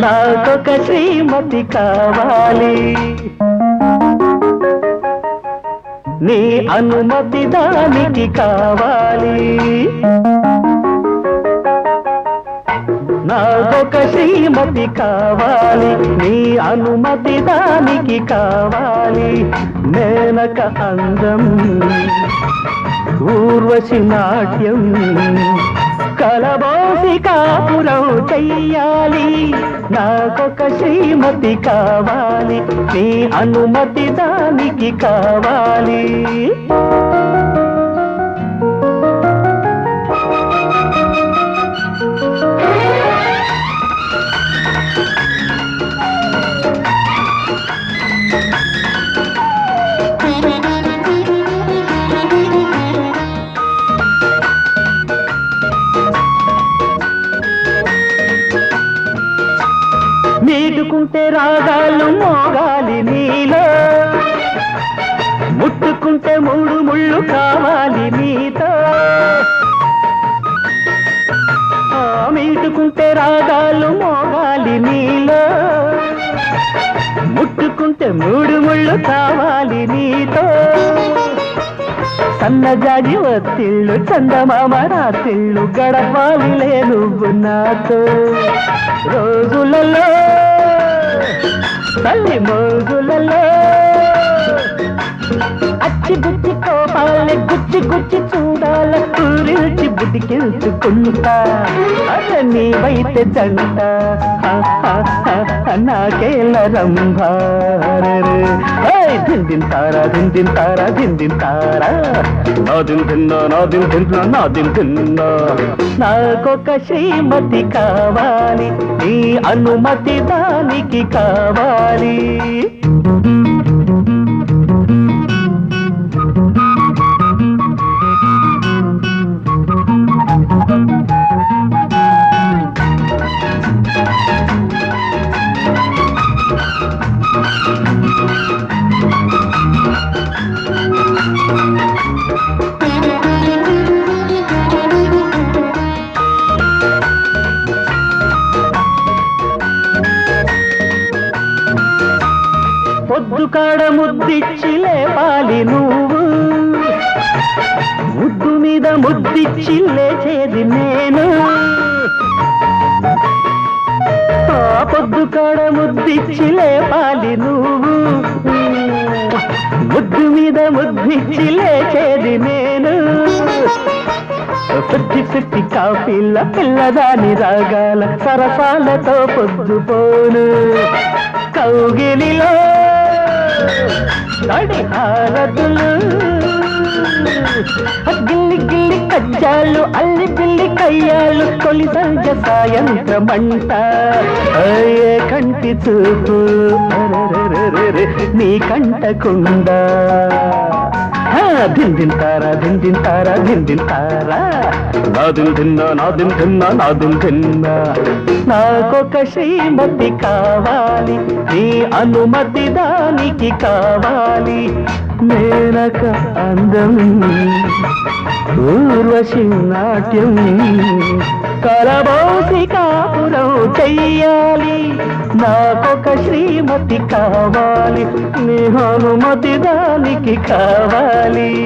నాకొక శ్రీమతి కావాలి. నీ అనుమతి దానికి కావాలి. నాకొక శ్రీమతి కావాలి నీ అనుమతి దానికి కావాలి. మేనక అందం ఊర్వశి నాట్యం కలబోసి కాపురం చెయ్యాలి. నాకొక శ్రీమతి కావాలి నీ అనుమతి దానికి కావాలి. ముట్టుకుంటే రాగాలు మోగాలి నీలో. ముట్టుకుంటే మూడు ముళ్ళు కావాలి నీతో ఆ, మీటుకుంటే రాగాలు మోగాలి నీలో ముట్టుకుంటే మూడు ముళ్ళు కావాలి నీతో సన్నజాజి వత్తిళ్ళు చందమామ రాత్రిళ్ళు గడపాలిలే నువ్వు నాతో. రోజులలో తల్లి మోగులలో. అచ్చి బుచ్చి కోపాలి గుచ్చి గుచ్చి చూడాల. ఊరిచి బుద్ధికెళ్తుకుంటా అతని వైతే జంట. నాకేల రంభారే దిందిన్ తారా దిందిన్ తారా దిందిన్ తారా. నా దిన్ తిన్నా నా దిన్ తిన్నా నా దిన్ తిన్నా నాకొక శ్రీమతి కావాలి. నీ అనుమతి దా దానికి కావాలి. పొద్దు కాడ ముద్దిచ్చి లేపాలి నువ్వు. ముద్దు మీద ముద్దిచ్చి లేచేది నేను. ఆ పొద్దు కాడ ముద్దిచ్చి లేపాలి నువ్వు. ముద్దు మీద ముద్దిచ్చి లేచేది నేను. సుత్తి సుత్తి కాఫీల పిల్లదాని రాగాల సరసాలతో పొద్దుపోను కౌగిలిలో తడి హారతులు గిల్లి గిల్లి కజ్జాలు అల్లి బిల్లి కయ్యాలు తొలి సహజ సాయంత్రమంట అయ్యే కంటి చూపు నీ కంటకుండా ఆ, దిందింతారా దిందింతారా దిందింతారా నాదిన్ తిన్నా నాదిన్ తిన్నా నాదిన్ తిన్నా. నాకొక శ్రీమతి కావాలి నీ అనుమతి దానికి కావాలి. మేనక అందం ఊర్వశి నాట్యం కలబోసి కాపురం చెయ్యాలి. నాకొక శ్రీమతి కావాలి. నీ అనుమతి దానికి కావాలి.